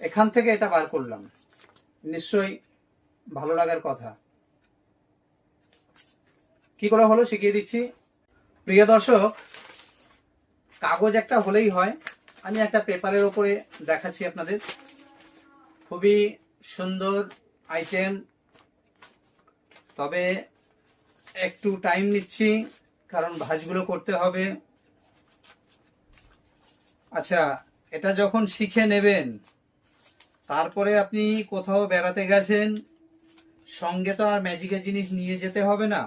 এখান থেকে এটা বার করলাম। নিশ্চয়ই ভালো লাগার কথা। কি করে হলো শিখিয়ে দিচ্ছি। প্রিয় দর্শক, কাগজ একটা হলেই হয়। আমি একটা পেপারের ওপরে দেখাচ্ছি আপনাদের। খুবই সুন্দর আইটেম তবে একটু টাইম নিচ্ছি, কারণ ভাঁজগুলো করতে হবে। আচ্ছা এটা যখন শিখে নেবেন তারপরে আপনি কোথাও বেড়াতে গেছেন, সঙ্গে তো আর ম্যাজিকের জিনিস নিয়ে যেতে হবে না।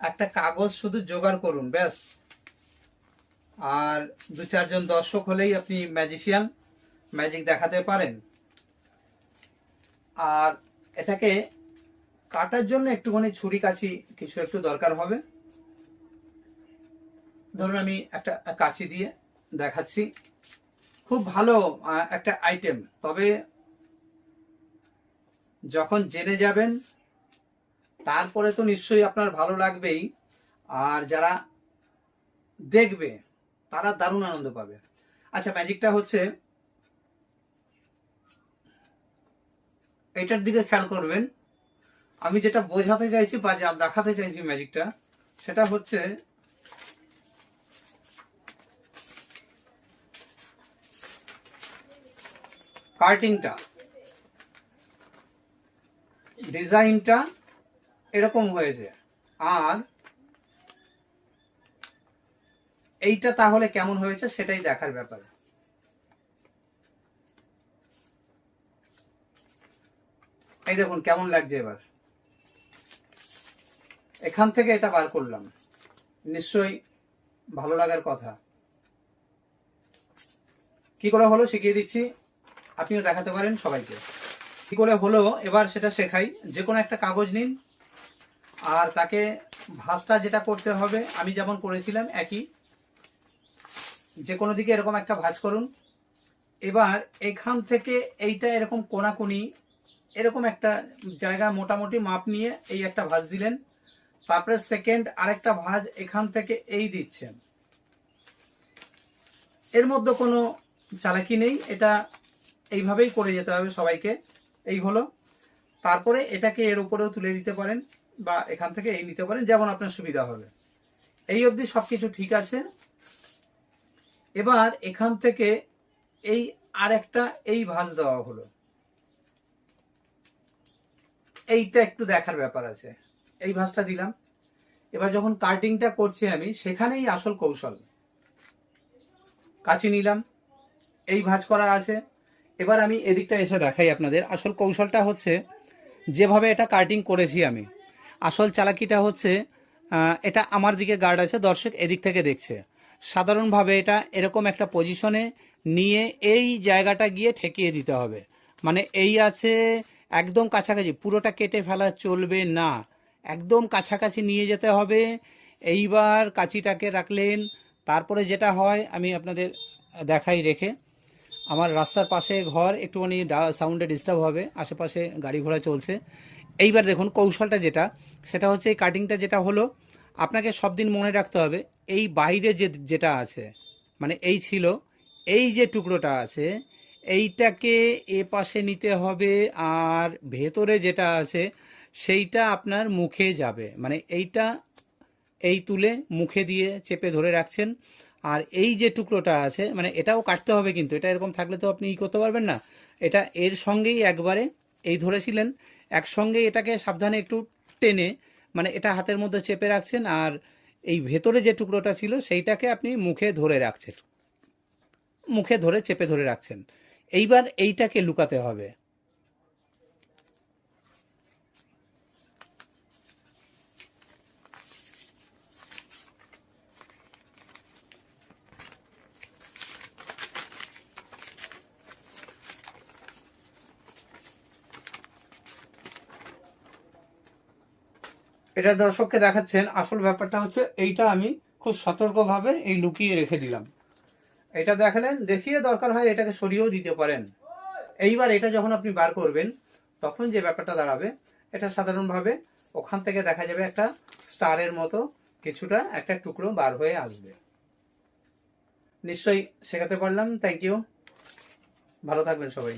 একটা কাগজ শুধু জোগাড় করুন, ব্যাস। আর দু চারজন দর্শক হলেই আপনি ম্যাজিশিয়ান ম্যাজিক দেখাতে পারেন। আর এটাকে কাটার জন্য একটুখানি ছুরি কাছি কিছু একটু দরকার হবে। ধরুন আমি একটা কাছি দিয়ে দেখাচ্ছি। খুব ভালো একটা আইটেম তবে যখন জেনে যাবেন, তারপরে তো নিশ্চয়ই আপনার ভালো লাগবেই। আর যারা দেখবে, তারা দারুণ আনন্দ পাবে। আচ্ছা ম্যাজিকটা হচ্ছে, এটার দিকে খেয়াল করবেন। আমি যেটা বোঝাতে চাইছি বা যা দেখাতে চাইছি ম্যাজিকটা সেটা হচ্ছে কার্টিংটা ডিজাইনটা এরকম হয়েছে। আর এইটা তাহলে কেমন হয়েছে সেটাই দেখার ব্যাপার। এই দেখুন কেমন লাগছে এবার। এখান থেকে এটা বার করলাম। নিশ্চয়ই ভালো লাগার কথা। কি করে হলো? শিখিয়ে দিচ্ছি। আপনিও দেখাতে পারেন সবাইকে। কি করে হলো? এবার সেটা শেখাই। যে কোনো একটা কাগজ নিন। আর তাকে ভাঁজটা যেটা করতে হবে, আমি যেমন করেছিলাম একই। যে কোনো দিকে এরকম একটা ভাঁজ করুন। এবার এখান থেকে এইটা এরকম কোনাকুনি, এরকম একটা জায়গা মোটামুটি মাপ নিয়ে এই একটা ভাঁজ দিলেন। তারপরে সেকেন্ড আরেকটা ভাঁজ এখান থেকে এই দিচ্ছেন। এর মধ্যে কোনো চালাকি নেই। এটা এইভাবেই করে যেতে হবে সবাইকে। এই হলো। তারপরে এটাকে এর উপরেও তুলে দিতে পারেন বা এখান থেকে এই নিতে পারেন, যেমন আপনার সুবিধা হবে। এই অবধি সবকিছু ঠিক আছে। এবার এখান থেকে এই আরেকটা, এই ভাঁজ দেওয়া হলো। এইটা একটু দেখার ব্যাপার আছে। এই ভাঁজটা দিলাম। এবার যখন কাটিংটা করছি আমি, সেখানেই আসল কৌশল। কাচি নিলাম। এই ভাঁজ করা আছে। এবার আমি এদিকটা এসে দেখাই আপনাদের। আসল কৌশলটা হচ্ছে, যেভাবে এটা কাটিং করেছি আমি, আসল চালাকিটা হচ্ছে এটা আমার দিকে গার্ড আছে, দর্শক এদিক থেকে দেখছে। সাধারণভাবে এটা এরকম একটা পজিশনে নিয়ে এই জায়গাটা গিয়ে ঠেকিয়ে দিতে হবে। মানে এই আছে একদম কাছাকাছি, পুরোটা কেটে ফেলা চলবে না। একদম কাছাকাছি নিয়ে যেতে হবে। এইবার কাঁচিটাকে রাখলেন, তারপরে যেটা হয়, আমি আপনাদের দেখাই রেখে। আমার রাস্তার পাশে ঘর, একটুখানি সাউন্ডে ডিস্টার্ব হবে, আশেপাশে গাড়ি ঘোড়া চলছে। এইবার দেখুন কৌশলটা যেটা, সেটা হচ্ছে এই কাটিংটা যেটা হলো, আপনাকে সব দিন মনে রাখতে হবে, এই বাইরে যে, যেটা আছে মানে এই ছিল, এই যে টুকরোটা আছে, এইটাকে এ পাশে নিতে হবে আর ভেতরে যেটা আছে, সেইটা আপনার মুখে যাবে। মানে এইটা এই তুলে মুখে দিয়ে চেপে ধরে রাখছেন। আর এই যে টুকরোটা আছে মানে এটাও কাটতে হবে কিন্তু, এটা এরকম থাকলে তো আপনি ই করতে পারবেন না। এটা এর সঙ্গেই একবারে এই ধরেছিলেন, একসঙ্গে এটাকে সাবধানে একটু টেনে মানে এটা হাতের মধ্যে চেপে রাখছেন আর এই ভেতরে যে টুকরোটা ছিল সেইটাকে আপনি মুখে ধরে রাখছেন। মুখে ধরে, চেপে ধরে রাখছেন। এইবার এইটাকে লুকাতে হবে। এটা দর্শককে দেখাচ্ছেন, আসল ব্যাপারটা হচ্ছে এইটা আমি খুব সতর্কভাবে এই লুকিয়ে রেখে দিলাম। এটা দেখালেন, দেখিয়ে দরকার হয় এটাকে সরিয়েও দিতে পারেন। এইবার এটা যখন আপনি বার করবেন, তখন যে ব্যাপারটা দাঁড়াবে, এটা সাধারণভাবে ওখান থেকে দেখা যাবে একটা স্টারের মতো কিছুটা, একটা টুকরো বার হয়ে আসবে। নিশ্চয়ই শেখাতে পারলাম। থ্যাংক ইউ ভালো থাকবেন সবাই।